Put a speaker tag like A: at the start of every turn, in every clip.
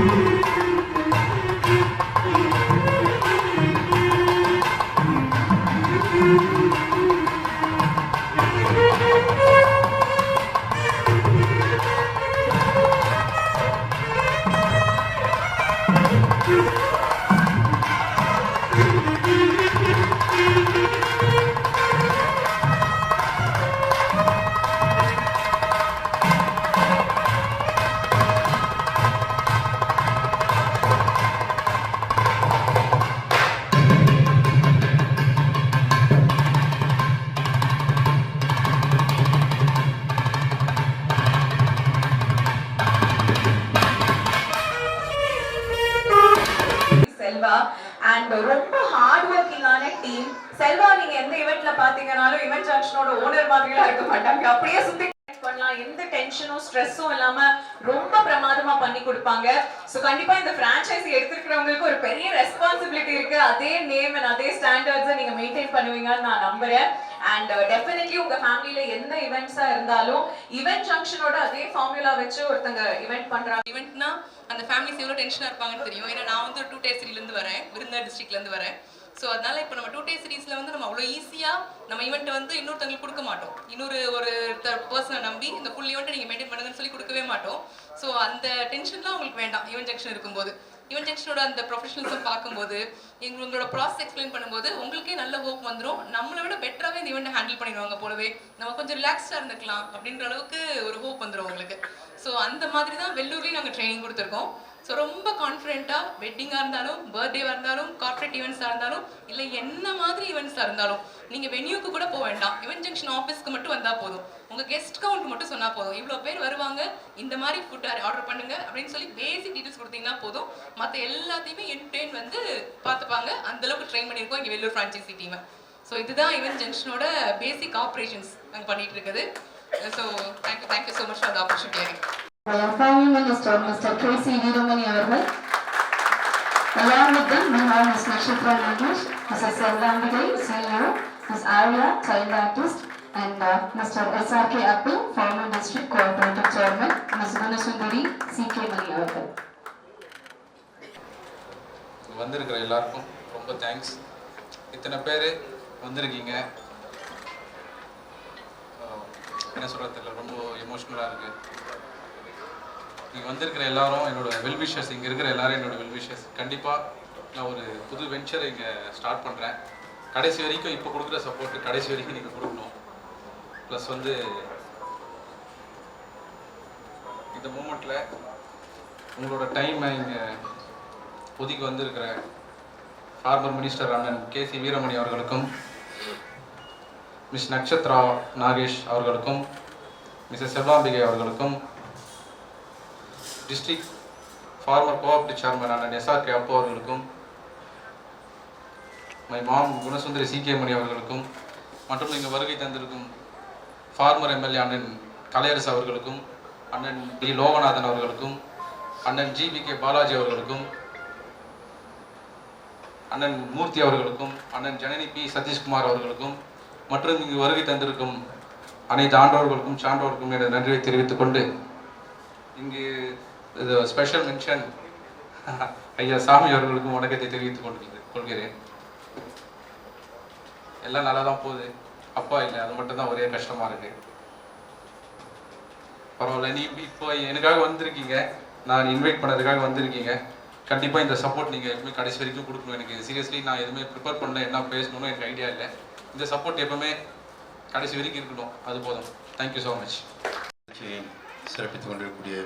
A: Thank you. Selva and ரொம்ப hard ஒர்க்கிங்கான team Selva நீங்க எந்த இவெண்ட்ல பாத்தீங்கனாலும் இவெண்ட் ஜங்ஷனோட ஓனர் மாதிரிலாம் இருக்க மாட்டாங்க. அப்படியே சுத்தி பண்ணலாம். எந்த டென்ஷனும் ஸ்ட்ரெஸ்ஸும் இல்லாம ரொம்ப பிரமாதமா பண்ணி கொடுப்பாங்க. சோ கண்டிப்பா இந்த பிரான்ச்சைஸி எடுத்துக்கிறவங்களுக்கு ஒரு பெரிய ரெஸ்பான்சிபிலிட்டி இருக்கு. அதே நேம் அண்ட் அதே ஸ்டாண்டர்ட்ஸை நீங்க மெயின்டைன் பண்ணுவீங்கன்னு நான் நம்புறேன். அண்ட் டெஃபினெட்லி uh, உங்க ஃபேமிலியில எந்த இவெண்ட்ஸா இருந்தாலும் இவெண்ட் ஜங்ஷனோட அதே ஃபார்முலா வச்சு ஒருத்தங்க இவெண்ட் பண்றாங்க
B: இவெண்ட்னா அந்த ஃபேமிலிஸ் எவ்வளோ டென்ஷனாக இருப்பாங்கன்னு தெரியும். ஏன்னா நான் வந்து டூ டே சிட்டிலேருந்து வரேன். விருந்தா டிஸ்ட்ரிக்ட்லேருந்து வரேன். ஸோ அதனால இப்போ நம்ம டூ டே சீரீஸில் வந்து நம்ம அவ்வளோ ஈஸியாக நம்ம ஈவெண்ட்டை வந்து இன்னொருத்தவங்களுக்கு கொடுக்க மாட்டோம். இன்னொரு ஒரு பர்சனை நம்பி இந்த ஃபுல் ஈவெண்ட்டை நீங்கள் மெயின்டைன் பண்ணுங்கன்னு சொல்லி கொடுக்கவே மாட்டோம். ஸோ அந்த டென்ஷன்லாம் உங்களுக்கு வேண்டாம். ஈவெண்ட் ஜங்ஷன் இருக்கும்போது. ஈவெண்ட் ஜங்ஷனோட அந்த ப்ரொஃபஷனல்ஸும் பார்க்கும்போது எங்களோட ப்ராசஸ் எக்ஸ்பிளைன் பண்ணும்போது உங்களுக்கே நல்ல ஹோப் வந்துடும் நம்மளை விட பெட்டராகவே இந்த ஈவெண்ட்டை ஹேண்டில் பண்ணிடுவாங்க போலவே நம்ம கொஞ்சம் ரிலாக்ஸ்டாக இருந்துக்கலாம் அப்படின்ற அளவுக்கு ஒரு ஹோப் வந்துடும் உங்களுக்கு. ஸோ அந்த மாதிரி தான் வெள்ளூர்லேயும் நாங்கள் ட்ரைனிங் கொடுத்துருக்கோம். ஸோ ரொம்ப கான்ஃபிடென்ட்டாக வெட்டிங்காக இருந்தாலும் பர்த்டேவாக இருந்தாலும் கார்ப்பரேட் ஈவெண்ட்ஸாக இருந்தாலும் இல்லை என்ன மாதிரி ஈவெண்ட்ஸாக இருந்தாலும் நீங்கள் வென்யூக்கு கூட போக வேண்டாம். ஈவெண்ட் ஜங்ஷன் ஆஃபீஸ்க்கு மட்டும் வந்தால் போதும். உங்கள் கெஸ்ட் கவுண்ட் மட்டும் சொன்னால் போதும் இவ்வளோ பேர் வருவாங்க இந்த மாதிரி ஃபுட் ஆர்டர் பண்ணுங்க அப்படின்னு சொல்லி பேசிக் டீட்டெயில்ஸ் கொடுத்தீங்கன்னா போதும் மற்ற எல்லாத்தையுமே என்டர்டெயின் வந்து பார்த்துப்பாங்க அந்தளவுக்கு ட்ரெயின் பண்ணியிருக்கோம் இங்கே வெள்ளூர் ஃப்ரான்ச்சைசி டீமை ஸோ இதுதான் ஈவெண்ட் ஜங்ஷனோட பேசிக் ஆப்ரேஷன்ஸ் நாங்கள் பண்ணிட்டு இருக்குது so thank you thank you so much for the opportunity
C: Family Minister, Mr. K.C. Veeramani அவர்கள் Along with them, we have Ms. Nakshatra Nagesh, Mrs. Selvandigai, CEO, Ms. Arya, Child Artist, and uh, Mr. S.R.K. Appu, former District Cooperative Chairman, Ms. Gunasundari, C.K. Mani அவர்கள்
D: வந்திருக்கிற எல்லாருக்கும் ரொம்ப thanks இத்தனை பேர் வந்திருக்கீங்க என்ன சொல்கிறது தெரியல ரொம்ப எமோஷ்னலாக இருக்குது நீங்கள் வந்திருக்கிற எல்லாரும் என்னோட வெல்விஷஸ் இங்கே இருக்கிற எல்லாரும் என்னோட வெல்விஷஸ் கண்டிப்பாக நான் ஒரு புது வெஞ்சர் இங்கே ஸ்டார்ட் பண்ணுறேன் கடைசி வரைக்கும் இப்போ கொடுக்குற சப்போர்ட் கடைசி வரைக்கும் நீங்கள் கொடுக்கணும் ப்ளஸ் வந்து இந்த மூமெண்ட்டில் உங்களோட டைமை இங்கே ஒதுக்கி வந்திருக்கிற ஃபார்மர் மினிஸ்டர் அண்ணன் கே சி வீரமணி அவர்களுக்கும் மிஸ் நக்ஷத்ரா நாகேஷ் அவர்களுக்கும் மிஸ்ஸஸ் செல்வாம்பிகை அவர்களுக்கும் டிஸ்ட்ரிக்ட் ஃபார்மர் கோஆப்ரேட்டிவ் சேர்மன் அண்ணன் எஸ்ஆர்கே அப்போ அவர்களுக்கும் my mom Gunasundari C K Mani அவர்களுக்கும் மற்றும் இங்கே வருகை தந்திருக்கும் ஃபார்மர் எம்எல்ஏ அண்ணன் கலையரசு அவர்களுக்கும் அண்ணன் டி லோகநாதன் அவர்களுக்கும் அண்ணன் ஜி. கே. பாலாஜி அவர்களுக்கும் அண்ணன் மூர்த்தி அவர்களுக்கும் அண்ணன் ஜனனி பி. சதீஷ்குமார் அவர்களுக்கும் மற்றும் இங்கு வருகை தந்திருக்கும் அனைத்து ஆண்டவர்களுக்கும் சான்றோருக்கும் எனது நன்றியை தெரிவித்துக் கொண்டு இங்கு இது ஸ்பெஷல் மென்ஷன் ஐயா சாமி அவர்களுக்கும் வணக்கத்தை தெரிவித்துக் கொள்கிறேன். எல்லாம் நல்லா தான் போகுது. அப்பா இல்லை அது மட்டும்தான் ஒரே கஷ்டமா இருக்கு. பரவாயில்ல நீ இப்போ எனக்காக வந்திருக்கீங்க. நான் இன்வைட் பண்ணதுக்காக வந்திருக்கீங்க. கண்டிப்பாக இந்த சப்போர்ட் நீங்கள் எப்பவுமே கடைசி வரைக்கும் கொடுக்கணும் எனக்கு. சீரியஸ்லி நான் எதுவுமே ப்ரிப்பேர் பண்ணல என்ன பேசணும்னு எனக்கு ஐடியா இல்லை. இந்த சப்போர்ட் எப்பவுமே கடைசி வரைக்கும் இருக்கணும். அது போதும். தேங்க்யூ ஸோ மச்
E: நிகழ்ச்சியை சிறப்பித்துக் கொண்டிருக்கக்கூடிய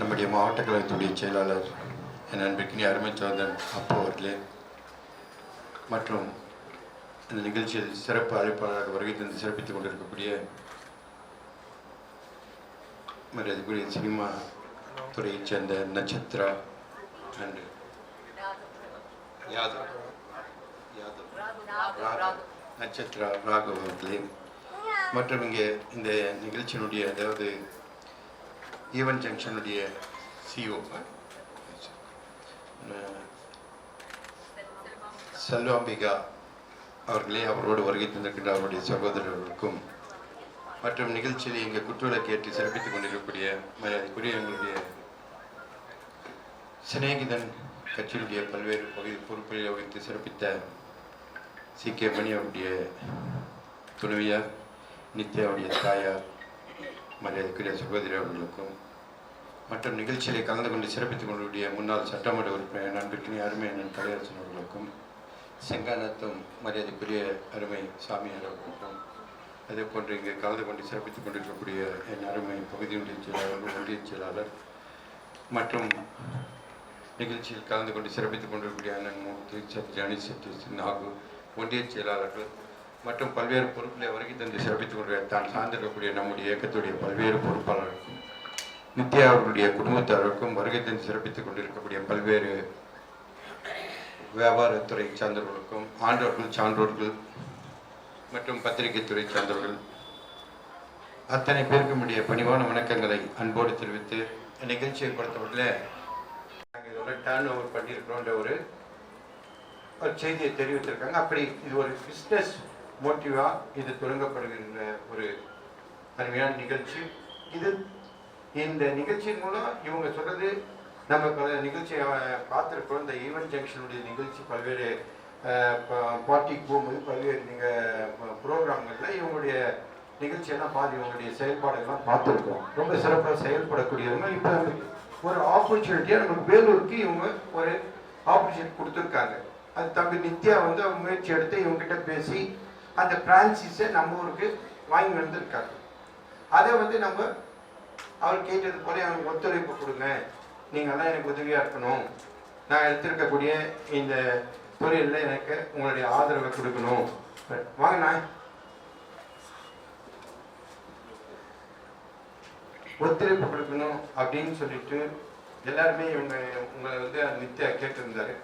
E: நம்முடைய மாவட்ட கழகத்துடைய செயலாளர் என் நண்பர்கினி அருமை சோதன் அப்போ அவர்களே மற்றும் இந்த நிகழ்ச்சியில் சிறப்பு அழைப்பாளராக வருகை தந்து சிறப்பித்துக் கொண்டிருக்கக்கூடிய மரியாதைக்குரிய சினிமா துறையைச் சேர்ந்த நட்சத்திரா அண்ட் யாதவ். யாதவ். நட்சத்திரா ராகவ் அவர்களே. மற்றும் இங்கே இந்த நிகழ்ச்சியினுடைய அதாவது ஈவன் ஜங்ஷனுடைய சிஓ செல்வாம்பிகா அவர்களே அவரோடு வருகை தந்திருக்கின்ற அவருடைய சகோதரர்களுக்கும் மற்றும் நிகழ்ச்சியில் இங்கே குற்றோலை கேட்டு சிறப்பித்துக் கொண்டிருக்கக்கூடிய மரியாதைக்குரிய எங்களுடைய சிநேகிதன் கட்சியினுடைய பல்வேறு பகுதி பொறுப்புகளை வகித்து சிறப்பித்த சி. கே. மணி அவருடைய துணைவியார் நித்யாவுடைய தாயார் மரியாதைக்குரிய சகோதரி அவர்களுக்கும் மற்றும் நிகழ்ச்சியிலே கலந்து கொண்டு சிறப்பித்துக் கொண்டுடைய முன்னாள் சட்டமன்ற உறுப்பினர் நண்பிற்கினி அருமை அண்ணன் கலையரசன் அவர்களுக்கும் செங்கானத்தும் மரியாதைக்குரிய அருமை சாமியார் அவர்களுக்கும் அதே போன்று இங்கே கலந்து கொண்டு சிறப்பித்துக் கொண்டிருக்கக்கூடிய என் அருமை பகுதியுடைய செயலாளர் ஒன்றிய செயலாளர் மற்றும் நிகழ்ச்சியில் கலந்து கொண்டு சிறப்பித்துக் கொண்டிருக்கக்கூடிய அண்ணன் மூர்த்தி சத்யானி சத்ய நாகு ஒன்றிய செயலாளர்கள் மற்றும் பல்வேறு பொறுப்பில் வருகை தந்து சிறப்பித்துக் கொண்டு தான் சார்ந்திருக்கக்கூடிய நம்முடைய இயக்கத்துடைய பல்வேறு பொறுப்பாளர்களுக்கும் நித்யா அவர்களுடைய குடும்பத்தாருக்கும் வருகை தந்து சிறப்பித்துக் கொண்டிருக்கக்கூடிய பல்வேறு வியாபாரத்துறை சார்ந்தவர்களுக்கும் ஆண்டவர்கள் சான்றோர்கள் மற்றும் பத்திரிகை துறை சார்ந்தவர்கள் அத்தனை பேருக்கும் உடைய பணிவான வணக்கங்களை அன்போடு தெரிவித்து நிகழ்ச்சியை பொறுத்தவரையில் நாங்கள் இதோட டேர்ன் ஓவர் பண்ணியிருக்கிறோன்ற ஒரு ஒரு செய்தியை தெரிவித்திருக்காங்க. அப்படி இது ஒரு பிஸ்னஸ் மோட்டிவாக இது தொடங்கப்படுகின்ற ஒரு அருமையான நிகழ்ச்சி. இது இந்த நிகழ்ச்சியின் மூலம் இவங்க சொல்றது நம்ம பல நிகழ்ச்சியை பார்த்துருக்கோம் இந்த ஈவென்ட் ஜங்ஷனுடைய நிகழ்ச்சி பல்வேறு பார்ட்டிக்கு போகும்போது பல்வேறு நீங்கள் ப்ரோக்ராம்களில் இவங்களுடைய நிகழ்ச்சியெல்லாம் பாதி இவங்களுடைய செயல்பாடுகள்லாம் பார்த்துருக்கோம். ரொம்ப சிறப்பாக செயல்படக்கூடியவங்க. இப்போ ஒரு ஆப்பர்ச்சுனிட்டியாக நம்ம வேலூருக்கு இவங்க ஒரு ஆப்பர்ச்சுனிட்டி கொடுத்துருக்காங்க. அது தம்பி நித்யா வந்து அவங்க முயற்சி எடுத்து இவங்ககிட்ட பேசி அந்த பிரான்சிஸை நம்ம ஊருக்கு வாங்கி வந்திருக்காங்க அதை வந்து நம்ம அவர் கேட்டது போல எனக்கு ஒத்துழைப்பு கொடுங்க. நீங்கள்லாம் எனக்கு உதவியாக இருக்கணும். நான் எடுத்திருக்கக்கூடிய இந்த தொழிலில் எனக்கு உங்களுடைய ஆதரவை கொடுக்கணும். வாங்க நான் ஒத்துழைப்பு கொடுக்கணும் அப்படின்னு சொல்லிட்டு எல்லாருமே இவங்க உங்களை வந்து நித்யா கேட்டிருந்தாரு.